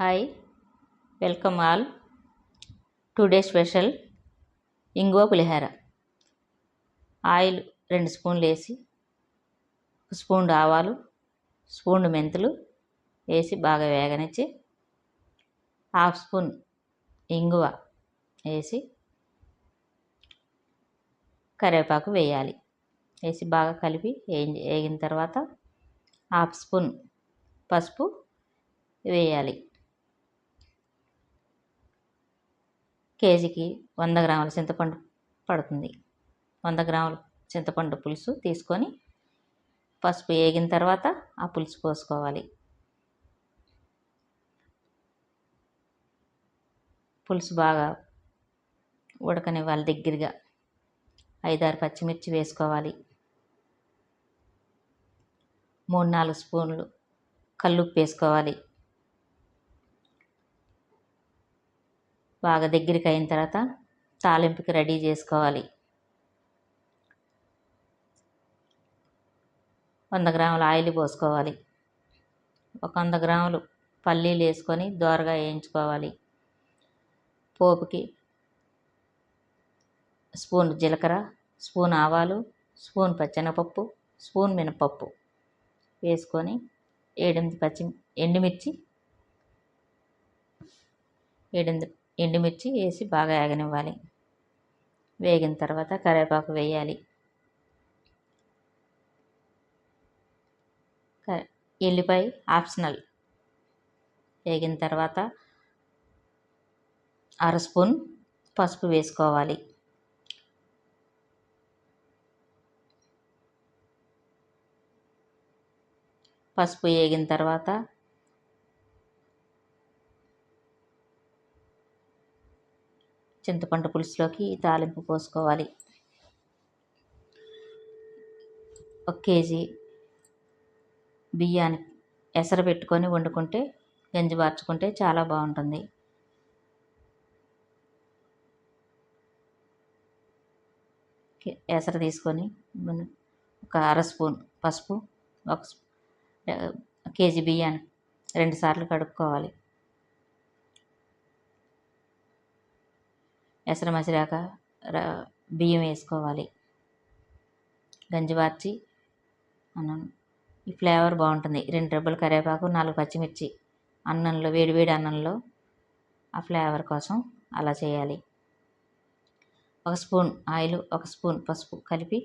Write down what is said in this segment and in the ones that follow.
Hi welcome all today special ఇంగువ pulihora. Oil రెండు స్పూన్లు వేసి స్పూన్ ఆవాలు స్పూన్ మెంతులు వేసి బాగా వేగనిచ్చి హాఫ్ స్పూన్ ఇంగువ వేసి కరివేపాకు వేయాలి. వేసి బాగా కలిపి వేగిన తర్వాత హాఫ్ స్పూన్ పసుపు వేయాలి. కేజీకి వంద గ్రాముల చింతపండు పడుతుంది. వంద గ్రాముల చింతపండు పులుసు తీసుకొని పసుపు వేగిన తర్వాత ఆ పులుసు పోసుకోవాలి. పులుసు బాగా ఉడకనివ్వాలి దగ్గరగా. ఐదారు పచ్చిమిర్చి వేసుకోవాలి. మూడు నాలుగు స్పూన్లు కల్లుప్పు వేసుకోవాలి. బాగా దగ్గరికి అయిన తర్వాత తాలింపుకి రెడీ చేసుకోవాలి. వంద గ్రాముల ఆయిల్ పోసుకోవాలి. ఒక వంద గ్రాములు పల్లీలు వేసుకొని దోరగా వేయించుకోవాలి. పోపుకి స్పూన్ జీలకర్ర స్పూన్ ఆవాలు స్పూన్ పచ్చెనపప్పు స్పూన్ మినపప్పు వేసుకొని ఏడెనిమిది పచ్చి ఎండుమిర్చి ఏడెనిమిది ఎండుమిర్చి వేసి బాగా వేగనివ్వాలి వేగిన తర్వాత కరివేపాకు వేయాలి. ఎల్లిపాయ ఆప్షనల్. వేగిన తర్వాత అర స్పూన్ పసుపు వేసుకోవాలి. పసుపు వేగిన తర్వాత చింతపండు పులుసులోకి తాలింపు పోసుకోవాలి. ఒక కేజీ బియ్యాన్ని ఎసరు పెట్టుకొని వండుకుంటే గంజి బార్చుకుంటే చాలా బాగుంటుంది. ఎసరు తీసుకొని ఒక అర స్పూన్ పసుపు ఒక కేజీ బియ్యాన్ని రెండుసార్లు కడుక్కోవాలి. ఎసరు మసిరాక బియ్యం వేసుకోవాలి. గంజివార్చి అన్నం. ఈ ఫ్లేవర్ బాగుంటుంది. రెండు రెబ్బలు కరివేపాకు నాలుగు పచ్చిమిర్చి అన్నంలో వేడివేడి అన్నంలో ఆ ఫ్లేవర్ కోసం అలా చేయాలి. ఒక స్పూన్ ఆయిల్ ఒక స్పూన్ పసుపు కలిపి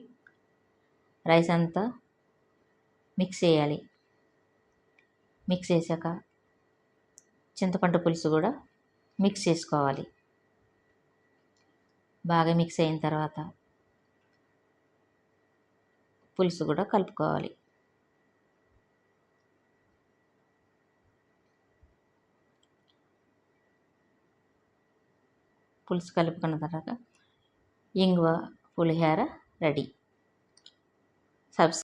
రైస్ అంతా మిక్స్ చేయాలి. మిక్స్ చేశాక చింతపండు పులుసు కూడా మిక్స్ చేసుకోవాలి. బాగా మిక్స్ అయిన తర్వాత పులుసు కూడా కలుపుకోవాలి. పులుసు కలుపుకున్న తర్వాత ఇంగువ పులిహోర రెడీ. సబ్స్